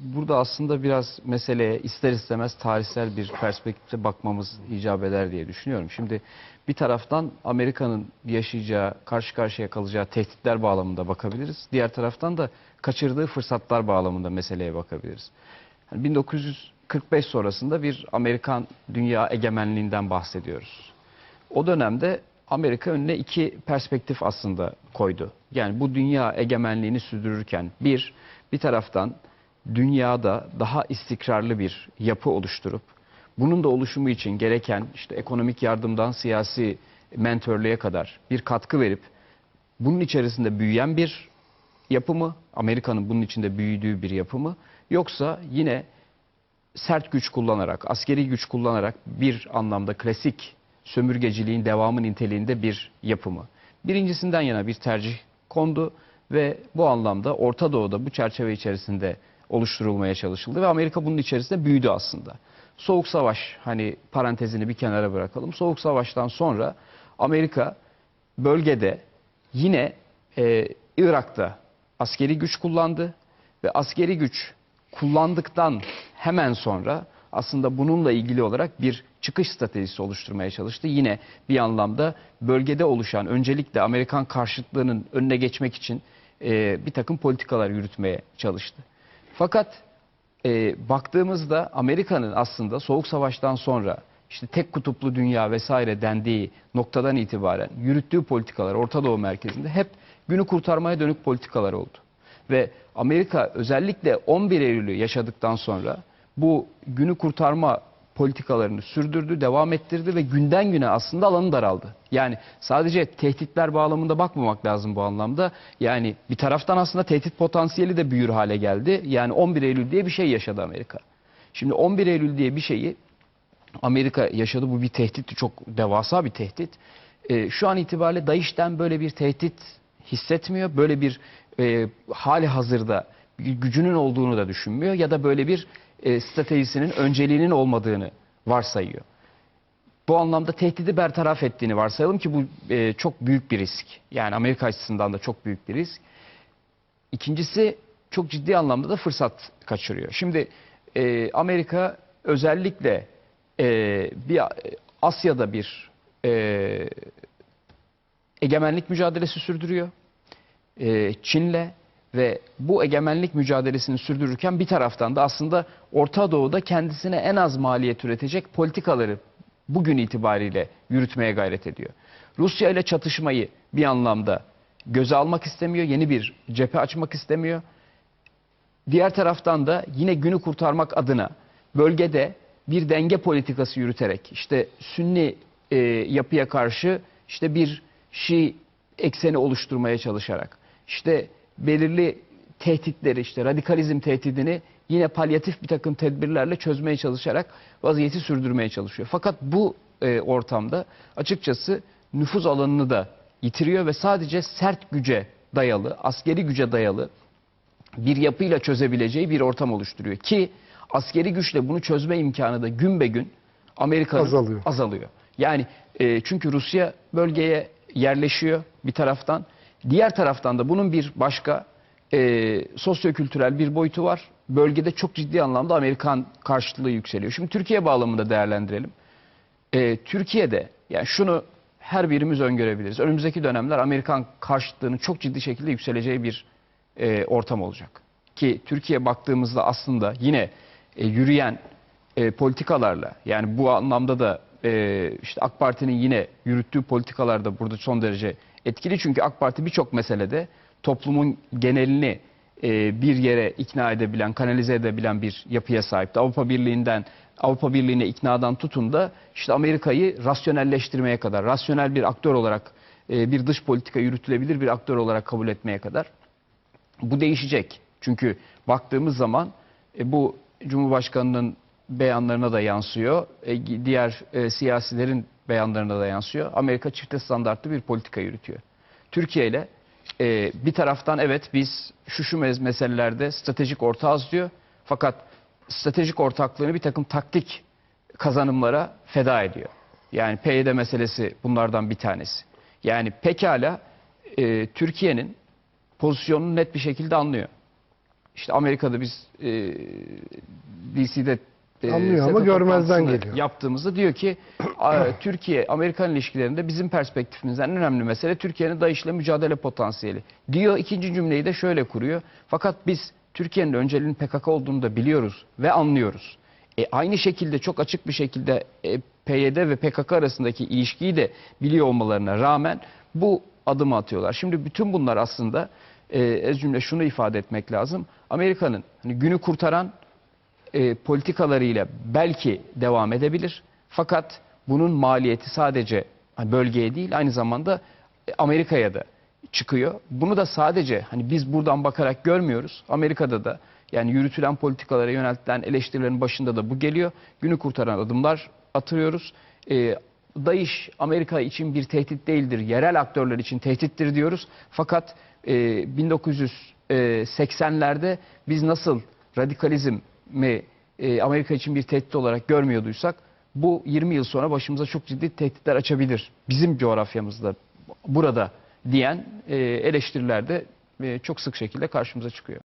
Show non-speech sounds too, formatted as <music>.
burada aslında biraz meseleye ister istemez tarihsel bir perspektifte bakmamız icap eder diye düşünüyorum. Şimdi bir taraftan Amerika'nın yaşayacağı, karşı karşıya kalacağı tehditler bağlamında bakabiliriz. Diğer taraftan da kaçırdığı fırsatlar bağlamında meseleye bakabiliriz. Yani 1945 sonrasında bir Amerikan dünya egemenliğinden bahsediyoruz. O dönemde Amerika önüne iki perspektif aslında koydu. Yani bu dünya egemenliğini sürdürürken bir, bir taraftan dünyada daha istikrarlı bir yapı oluşturup bunun da oluşumu için gereken işte ekonomik yardımdan siyasi mentörlüğe kadar bir katkı verip bunun içerisinde büyüyen bir yapı mı? Amerika'nın bunun içinde büyüdüğü bir yapı mı? Yoksa yine sert güç kullanarak, askeri güç kullanarak bir anlamda klasik sömürgeciliğin devamı niteliğinde bir yapımı. Birincisinden yana bir tercih kondu ve bu anlamda Orta Doğu'da bu çerçeve içerisinde oluşturulmaya çalışıldı ve Amerika bunun içerisinde büyüdü aslında. Soğuk Savaş hani parantezini bir kenara bırakalım. Soğuk Savaş'tan sonra Amerika bölgede yine e, Irak'ta askeri güç kullandı ve askeri güç kullandıktan hemen sonra aslında bununla ilgili olarak bir çıkış stratejisi oluşturmaya çalıştı. Yine bir anlamda bölgede oluşan öncelikle Amerikan karşıtlığının önüne geçmek için e, bir takım politikalar yürütmeye çalıştı. Fakat e, baktığımızda Amerika'nın aslında Soğuk Savaş'tan sonra işte tek kutuplu dünya vesaire dendiği noktadan itibaren yürüttüğü politikalar Orta Doğu merkezinde hep günü kurtarmaya dönük politikalar oldu. Ve Amerika özellikle 11 Eylül'ü yaşadıktan sonra bu günü kurtarma politikalarını sürdürdü, devam ettirdi ve günden güne aslında alanı daraldı. Yani sadece tehditler bağlamında bakmamak lazım bu anlamda. Yani bir taraftan aslında tehdit potansiyeli de büyür hale geldi. Yani 11 Eylül diye bir şey yaşadı Amerika. Şimdi 11 Eylül diye bir şeyi Amerika yaşadı. Bu bir tehdit, çok devasa bir tehdit. Ee, şu an itibariyle DAEŞ'ten böyle bir tehdit hissetmiyor. Böyle bir e, hali hazırda gücünün olduğunu da düşünmüyor. Ya da böyle bir e, stratejisinin önceliğinin olmadığını varsayıyor. Bu anlamda tehdidi bertaraf ettiğini varsayalım ki bu e, çok büyük bir risk. Yani Amerika açısından da çok büyük bir risk. İkincisi çok ciddi anlamda da fırsat kaçırıyor. Şimdi e, Amerika özellikle e, bir Asya'da bir e, egemenlik mücadelesi sürdürüyor. E, Çin'le ve bu egemenlik mücadelesini sürdürürken bir taraftan da aslında Orta Doğu'da kendisine en az maliyet üretecek politikaları bugün itibariyle yürütmeye gayret ediyor. Rusya ile çatışmayı bir anlamda göze almak istemiyor, yeni bir cephe açmak istemiyor. Diğer taraftan da yine günü kurtarmak adına bölgede bir denge politikası yürüterek işte Sünni e, yapıya karşı işte bir Şii ekseni oluşturmaya çalışarak işte belirli tehditleri işte radikalizm tehdidini yine palyatif bir takım tedbirlerle çözmeye çalışarak vaziyeti sürdürmeye çalışıyor. Fakat bu e, ortamda açıkçası nüfuz alanını da yitiriyor ve sadece sert güce dayalı, askeri güce dayalı bir yapıyla çözebileceği bir ortam oluşturuyor. Ki askeri güçle bunu çözme imkanı da gün be gün Amerika'nın Azalıyor. azalıyor. Yani e, çünkü Rusya bölgeye yerleşiyor bir taraftan. Diğer taraftan da bunun bir başka e, sosyokültürel bir boyutu var. Bölgede çok ciddi anlamda Amerikan karşıtlığı yükseliyor. Şimdi Türkiye bağlamında değerlendirelim. E, Türkiye'de yani şunu her birimiz öngörebiliriz. Önümüzdeki dönemler Amerikan karşıtlığının çok ciddi şekilde yükseleceği bir e, ortam olacak. Ki Türkiye baktığımızda aslında yine e, yürüyen e, politikalarla yani bu anlamda da e, işte AK Parti'nin yine yürüttüğü politikalar da burada son derece etkili. Çünkü AK Parti birçok meselede toplumun genelini e, bir yere ikna edebilen, kanalize edebilen bir yapıya sahipti. Avrupa Birliği'nden Avrupa Birliği'ne iknadan tutun da işte Amerika'yı rasyonelleştirmeye kadar, rasyonel bir aktör olarak e, bir dış politika yürütülebilir bir aktör olarak kabul etmeye kadar. Bu değişecek. Çünkü baktığımız zaman e, bu Cumhurbaşkanı'nın beyanlarına da yansıyor. E, diğer e, siyasilerin beyanlarına da yansıyor. Amerika çifte standartlı bir politika yürütüyor. Türkiye ile e, bir taraftan evet biz şu şu meselelerde stratejik ortağız diyor. Fakat stratejik ortaklığını bir takım taktik kazanımlara feda ediyor. Yani PYD meselesi bunlardan bir tanesi. Yani pekala e, Türkiye'nin pozisyonunu net bir şekilde anlıyor. işte Amerika'da biz e, DC'de e, Anlıyor ama görmezden geliyor. Yaptığımızda diyor ki <coughs> Türkiye Amerikan ilişkilerinde bizim perspektifimizden en önemli mesele Türkiye'nin DAEŞ'le mücadele potansiyeli. Diyor ikinci cümleyi de şöyle kuruyor. Fakat biz Türkiye'nin önceliğinin PKK olduğunu da biliyoruz ve anlıyoruz. E, aynı şekilde çok açık bir şekilde e, PYD ve PKK arasındaki ilişkiyi de biliyor olmalarına rağmen bu adımı atıyorlar. Şimdi bütün bunlar aslında e, ez cümle şunu ifade etmek lazım. Amerika'nın hani günü kurtaran e, politikalarıyla belki devam edebilir. Fakat bunun maliyeti sadece bölgeye değil aynı zamanda e, Amerika'ya da çıkıyor. Bunu da sadece hani biz buradan bakarak görmüyoruz. Amerika'da da yani yürütülen politikalara yöneltilen eleştirilerin başında da bu geliyor. Günü kurtaran adımlar atıyoruz. E, DAEŞ Amerika için bir tehdit değildir. Yerel aktörler için tehdittir diyoruz. Fakat e, 1980'lerde biz nasıl radikalizmi e, Amerika için bir tehdit olarak görmüyorduysak bu 20 yıl sonra başımıza çok ciddi tehditler açabilir. Bizim coğrafyamızda burada diyen e, eleştiriler de e, çok sık şekilde karşımıza çıkıyor.